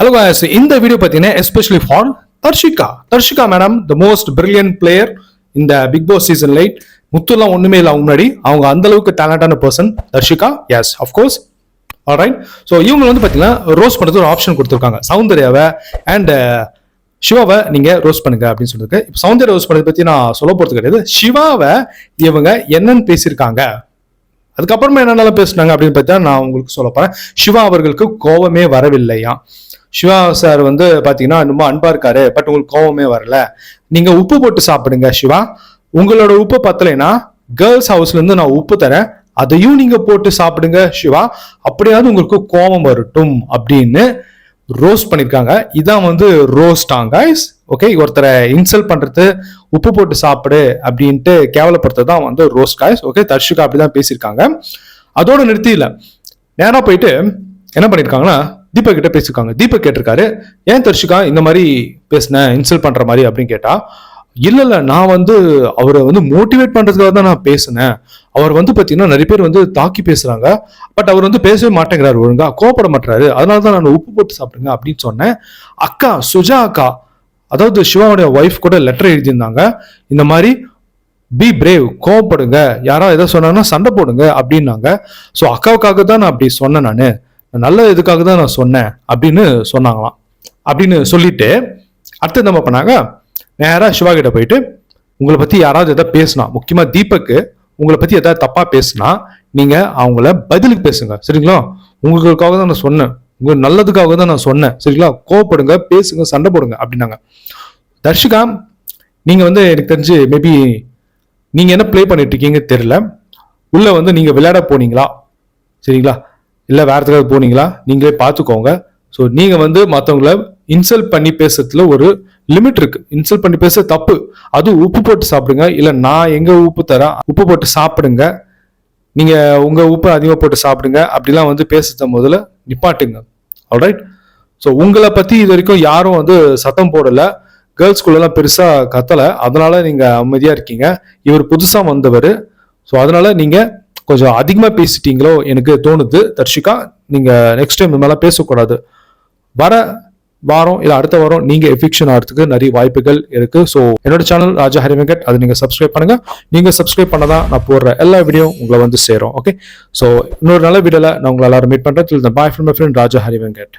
Hello guys இந்த video பார்த்தீங்கன்னா especially for Darshika Darshika madam the most brilliant player இந்த big pass season light முத்துலாம் ஒன்றுமே இல்லை அவங்க முன்னாடி அவங்க அந்த அளவுக்கு டேலண்டான person Darshika yes of course alright so இவங்க வந்து பார்த்தீங்கன்னா ரோஸ் பண்ணுறது ஒரு ஆப்ஷன் கொடுத்துருக்காங்க சௌந்தர்யாவை அண்ட் சிவாவை நீங்கள் ரோஸ் பண்ணுங்க அப்படின்னு சொல்லியிருக்கு இப்போ சௌந்தர்யா ரோஸ் பண்ணதை பற்றி நான் சொல்ல போகிறது கிடையாது சிவாவை இவங்க என்னன்னு பேசியிருக்காங்க அதுக்கப்புறமா என்னென்னலாம் பேசுனாங்க அப்படின்னு பார்த்தா நான் உங்களுக்கு சொல்ல போகிறேன் சிவா அவர்களுக்கு கோவமே வரவில்லையா? சிவா சார் வந்து பாத்தீங்கன்னா ரொம்ப அன்பா இருக்காரு பட் உங்களுக்கு கோவமே வரல. நீங்க உப்பு போட்டு சாப்பிடுங்க சிவா. உங்களோட உப்பு பத்தலைன்னா கேர்ள்ஸ் ஹவுஸ்ல இருந்து நான் உப்பு தரேன். அதையும் நீங்கள் போட்டு சாப்பிடுங்க சிவா. அப்படியாவது உங்களுக்கு கோபம் வரட்டும் அப்படின்னு ரோஸ்ட் பண்ணிருக்காங்க. இதான் வந்து ரோஸ்டாங்க ஓகே ஒருத்தரை இன்சல்ட் பண்ணுறது உப்பு போட்டு சாப்பிடு அப்படின்ட்டு கேவலப்படுத்துறது தான் வந்து ரோஸ் காய்ஸ் ஓகே தர்ஷிகா அப்படிதான் பேசியிருக்காங்க. அதோட நிறுத்தியில் நேராக போயிட்டு என்ன பண்ணியிருக்காங்கன்னா தீபக் கிட்ட பேசியிருக்காங்க. தீபக் கேட்டிருக்காரு ஏன் தர்ஷிகா இந்த மாதிரி பேசினேன் இன்சல்ட் பண்ணுற மாதிரி? அப்படின்னு கேட்டால் இல்லை இல்லை நான் வந்து அவரை வந்து மோட்டிவேட் பண்ணுறதுக்காக தான் நான் பேசினேன். அவர் வந்து பார்த்தீங்கன்னா நிறைய பேர் வந்து தாக்கி பேசுகிறாங்க பட் அவர் வந்து பேசவே மாட்டேங்கிறாரு ஒழுங்கா. கோபப்பட மாட்டுறாரு. அதனால தான் நான் உப்பு போட்டு சாப்பிடுங்க அப்படின்னு சொன்னேன். அக்கா சுஜா அக்கா அதாவது சிவாவுடைய ஒய்ஃப் கூட லெட்டர் எழுதியிருந்தாங்க. இந்த மாதிரி பி பிரேவ் கோவப்படுங்க. யாராவது எதை சொன்னாங்கன்னா சண்டை போடுங்க அப்படின்னாங்க. ஸோ அக்காவுக்காக தான் நான் அப்படி சொன்னேன் நான். நல்ல இதுக்காக தான் நான் சொன்னேன் அப்படின்னு சொன்னாங்களாம். அப்படின்னு சொல்லிட்டு அடுத்து என்ன பண்ணாங்க? நேராக சிவா கிட்ட போயிட்டு உங்களை பத்தி யாராவது எதாவது பேசினா முக்கியமாக தீபக்கு உங்களை பத்தி எதாவது தப்பா பேசினா நீங்க அவங்கள பதிலுக்கு பேசுங்க. சரிங்களா? உங்களுக்காக தான் நான் சொன்னேன். உங்க நல்லதுக்காக தான் நான் சொன்னேன். சரிங்களா? கோவப்படுங்க பேசுங்க சண்டை போடுங்க அப்படின்னாங்க. தர்ஷிகா நீங்க வந்து எனக்கு தெரிஞ்சு மேபி நீங்க என்ன ப்ளே பண்ணிட்டு இருக்கீங்க தெரியல. உள்ள வந்து நீங்க விளையாட போனீங்களா? சரிங்களா? இல்லை வேற எதுக்காவது போனீங்களா? நீங்களே பார்த்துக்கோங்க ஸோ நீங்க வந்து மற்றவங்கள இன்சல்ட் பண்ணி பேசுறதுல ஒரு லிமிட் இருக்கு. இன்சல்ட் பண்ணி பேச தப்பு. அது உப்பு போட்டு சாப்பிடுங்க. இல்லை நான் எங்க உப்பு தரேன் உப்பு போட்டு சாப்பிடுங்க. நீங்க உங்க உப்பு அதிகமாக போட்டு சாப்பிடுங்க. அப்படிலாம் வந்து பேசுறத முதல்ல நிப்பாட்டுங்க. ஆல்ரைட் ஸோ உங்களை பற்றி இது வரைக்கும் யாரும் வந்து சத்தம் போடலை. கேர்ள்ஸ் ஸ்கூல்லாம் கத்தலை. அதனால் நீங்கள் அமைதியாக இருக்கீங்க. இவர் புதுசாக வந்தவர். ஸோ அதனால் நீங்கள் கொஞ்சம் அதிகமாக பேசிட்டீங்களோ எனக்கு தோணுது. தர்ஷிகா நீங்கள் நெக்ஸ்ட் டைம் இந்த மாதிரிலாம் பேசக்கூடாது. வர வாரம் இல்லை அடுத்த வாரம் நீங்கள் எஃபிக்ஷன் ஆகிறதுக்கு நிறைய வாய்ப்புகள் இருக்கு. ஸோ என்னோட சேனல் ராஜா ஹரி வெங்கட் அதை நீங்கள் சப்ஸ்கிரைப் பண்ணுங்க. நீங்கள் சப்ஸ்கிரைப் பண்ணதான் நான் போடுற எல்லா வீடியோ உங்களை வந்து சேரும் ஓகே ஸோ இன்னொரு நல்ல வீடியோவில் நான் உங்களை எல்லாரும் மீட் பண்றேன். Bye friend friend Raja Hari Venkat